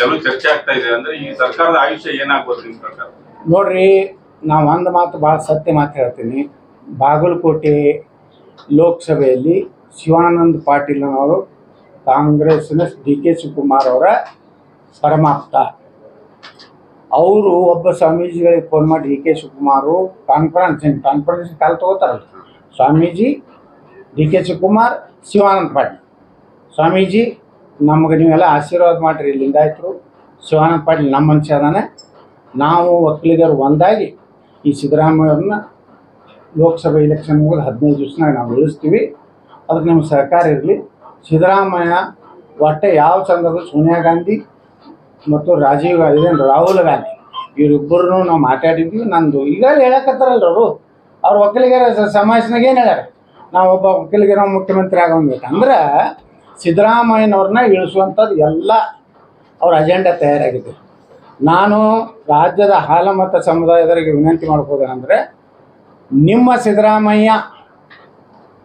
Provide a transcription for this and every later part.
ಕೆಲವು ಚರ್ಚೆ ಆಗ್ತಾ ಇದೆ. ಅಂದ್ರೆ ಈ ಸರ್ಕಾರದ ಆಯುಷ್ಯ ಏನಾಗ್ಬೋದು ನಿಮ್ ಪ್ರಕಾರ? ನೋಡ್ರಿ, ನಾವು ಒಂದು ಮಾತು ಭಾಳ ಸತ್ಯ ಮಾತು ಹೇಳ್ತೀನಿ. ಬಾಗಲಕೋಟೆ ಲೋಕಸಭೆಯಲ್ಲಿ ಶಿವಾನಂದ ಪಾಟೀಲ್ ಅವರು ಕಾಂಗ್ರೆಸ್ನ ಡಿ ಕೆ ಶಿವಕುಮಾರ್ ಅವರ ಪರಮಾಪ್ತ ಅವರು ಒಬ್ಬ ಸ್ವಾಮೀಜಿಗಳಿಗೆ ಫೋನ್ ಮಾಡಿ D K Shivakumar conference conference call ತಗೋತಾರಲ್ಲ? Swamiji, D K Shivakumar, Shivananda Patil. Swamiji ನಮಗೆ ನೀವೆಲ್ಲ ಆಶೀರ್ವಾದ ಮಾಡಿರಿ ಲಿಂಗಾಯತರು. ಶಿವಾನಂದ ಪಾಟೀಲ್ ನಮ್ಮ ಮನುಷ್ಯ ಅದಾನೆ. ನಾವು ಒಕ್ಕಲಿಗರು ಒಂದಾಗಿ ಈ ಸಿದ್ದರಾಮಯ್ಯವ್ರನ್ನ ಲೋಕಸಭೆ ಎಲೆಕ್ಷನ್ ಮುಗಿದು ಹದಿನೈದು ದಿವ್ಸನಾಗ ನಾವು ಉಳಿಸ್ತೀವಿ. ಅದಕ್ಕೆ ನಿಮ್ಮ ಸಹಕಾರ ಇರಲಿ. ಸಿದ್ದರಾಮಯ್ಯ ಒಟ್ಟೆ ಯಾವ ಸಂದರ್ಭದಲ್ಲಿ ಸೋನಿಯಾ ಗಾಂಧಿ ಮತ್ತು ರಾಜೀವ್ ಗಾಂಧಿ ರಾಹುಲ್ ಗಾಂಧಿ, ಇವರಿಬ್ಬರನ್ನು ನಾವು ಮಾತಾಡಿದ್ವಿ. ನಂದು ಈಗ ಹೇಳಕತ್ತಾರಲ್ಲ ಅವರು. ಅವ್ರ ಒಕ್ಕಲಿಗರ ಸಮಾಜನಾಗ ಏನು ಹೇಳ್ಯಾರ? ನಾವು ಒಬ್ಬ ಒಕ್ಕಲಿಗರ ಮುಖ್ಯಮಂತ್ರಿ ಆಗೋಗ್ಬೇಕು ಅಂದ್ರೆ ಸಿದ್ದರಾಮಯ್ಯನವ್ರನ್ನ ಇಳಿಸುವಂಥದ್ದು ಎಲ್ಲ ಅವ್ರ ಅಜೆಂಡಾ ತಯಾರಾಗಿದೆ. ನಾನು ರಾಜ್ಯದ ಹಾಲಮತ ಸಮುದಾಯದವರಿಗೆ ವಿನಂತಿ ಮಾಡ್ಬೋದೇನೆಂದರೆ ನಿಮ್ಮ ಸಿದ್ದರಾಮಯ್ಯ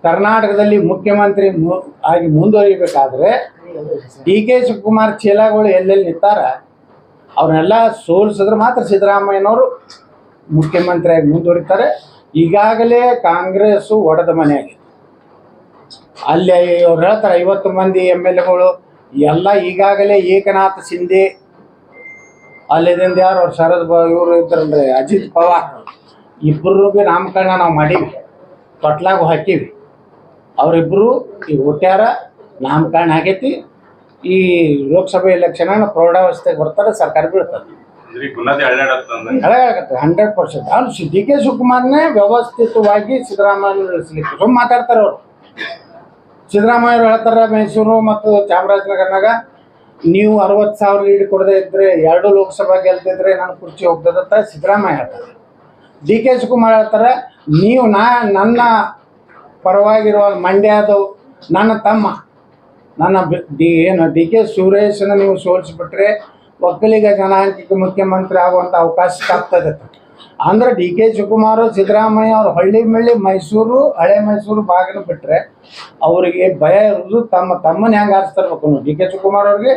ಕರ್ನಾಟಕದಲ್ಲಿ ಮುಖ್ಯಮಂತ್ರಿ ಆಗಿ ಮುಂದುವರಿಬೇಕಾದ್ರೆ, ಡಿ ಕೆ ಶಿವಕುಮಾರ್ ಚೀಲಾಗಳು ಎಲ್ಲೆಲ್ಲಿ ನಿಂತಾರ, ಅವ್ರನ್ನೆಲ್ಲ ಸೋಲಿಸಿದ್ರೆ ಮಾತ್ರ ಸಿದ್ದರಾಮಯ್ಯನವರು ಮುಖ್ಯಮಂತ್ರಿಯಾಗಿ ಮುಂದುವರಿತಾರೆ. ಈಗಾಗಲೇ ಕಾಂಗ್ರೆಸ್ಸು ಒಡೆದ ಮನೆಯಾಗಿದೆ. ಅಲ್ಲಿ ಅವ್ರು ಹೇಳ್ತಾರೆ ಐವತ್ತು ಮಂದಿ ಎಂ ಎಲ್ ಎಗಳು ಎಲ್ಲ ಈಗಾಗಲೇ ಏಕನಾಥ್ ಶಿಂದೆ ಅಲ್ಲಿದಿಂದ ಯಾರು ಅವ್ರು ಶರದ್ ಇವರು ಇದ್ರಲ್ರಿ ಅಜಿತ್ ಪವಾರ್ ಇಬ್ಬರು ಭೀ ನಾಮಕರಣ ನಾವು ಮಾಡೀವಿ ತೊಟ್ಲಾಗು ಹಾಕೀವಿ. ಅವರಿಬ್ಬರು ಈಗ ಹುಟ್ಟ್ಯಾರ ನಾಮಕರಣ ಆಗೈತಿ ಈ ಲೋಕಸಭೆ ಎಲೆಕ್ಷನ್ ಪ್ರೌಢಾವಸ್ಥೆಗೆ ಬರ್ತಾರೆ ಸರ್ಕಾರ ಈ ಹೇಳಾಗತ್ತೆ ಹಂಡ್ರೆಡ್ ಪರ್ಸೆಂಟ್ ಅವ್ನು ಡಿ ಕೆ ಶಿವಕುಮಾರ್ನೇ ವ್ಯವಸ್ಥಿತವಾಗಿ ಸಿದ್ದರಾಮಯ್ಯ ಸುಮ್ಮ ಮಾತಾಡ್ತಾರೆ ಅವರು. ಸಿದ್ದರಾಮಯ್ಯರು ಹೇಳ್ತಾರೆ ಮೈಸೂರು ಮತ್ತು ಚಾಮರಾಜನಗರನಾಗ ನೀವು ಅರವತ್ತು ಸಾವಿರ ಲೀಡ್ ಕೊಡದೇ ಇದ್ರೆ ಎರಡು ಲೋಕಸಭಾ ಗೆಲ್ತಿದ್ರೆ ನಾನು ಕುರ್ಚಿ ಹೋಗ್ತದಂತ ಸಿದ್ದರಾಮಯ್ಯ ಹೇಳ್ತಾರೆ. ಡಿ ಕೆ ಶಿವಕುಮಾರ್ ಹೇಳ್ತಾರೆ, ನೀವು ನಾ, ನನ್ನ ಪರವಾಗಿರುವ ಮಂಡ್ಯದ ನನ್ನ ತಮ್ಮ, ನನ್ನ ಡಿ, ಏನು, ಡಿ ಕೆ ಸುರೇಶನ ನೀವು ಸೋಲಿಸ್ಬಿಟ್ರೆ ಒಕ್ಕಲಿಗ ಜನಾಂಗಕ್ಕೆ ಮುಖ್ಯಮಂತ್ರಿ ಆಗುವಂಥ ಅವಕಾಶ ಆಗ್ತದೆ ಅಂದ್ರೆ ಡಿ ಕೆ ಶಿವಕುಮಾರ್, ಸಿದ್ದರಾಮಯ್ಯ ಅವ್ರ ಹಳ್ಳಿ ಮಳ್ಳಿ ಮೈಸೂರು, ಹಳೆ ಮೈಸೂರು ಭಾಗನ ಬಿಟ್ಟರೆ ಅವರಿಗೆ ಭಯ ಇರೋದು ತಮ್ಮ ತಮ್ಮನ್ನ ಹೆಂಗೆ ಆರಿಸ್ತಿರ್ಬೇಕು ಡಿ ಕೆ ಶಿವಕುಮಾರ್ ಅವ್ರಿಗೆ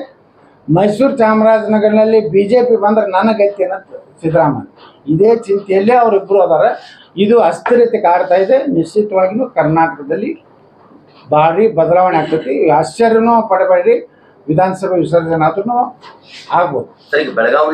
ಮೈಸೂರು ಚಾಮರಾಜನಗರನಲ್ಲಿ ಬಿ ಜೆ ಪಿ ಬಂದ್ರೆ ನನಗೈತಿ ಗತಿ ಅನ್ನೋದು ಸಿದ್ದರಾಮಯ್ಯ. ಇದೇ ಚಿಂತೆಯಲ್ಲೇ ಅವರಿಬ್ಬರು ಅದಾರ. ಇದು ಅಸ್ಥಿರತೆ ಕಾಡ್ತಾ ಇದೆ. ನಿಶ್ಚಿತವಾಗಿಯೂ ಕರ್ನಾಟಕದಲ್ಲಿ ಭಾರಿ ಬದಲಾವಣೆ ಆಗ್ತೈತಿ. ಆಶ್ಚರ್ಯನೂ ಪಡಬೇಡಿ ವಿಧಾನಸಭೆ ವಿಸರ್ಜನೆ ಆದ್ರೂ ಆಗ್ಬೋದು. ಬೆಳಗಾವಿ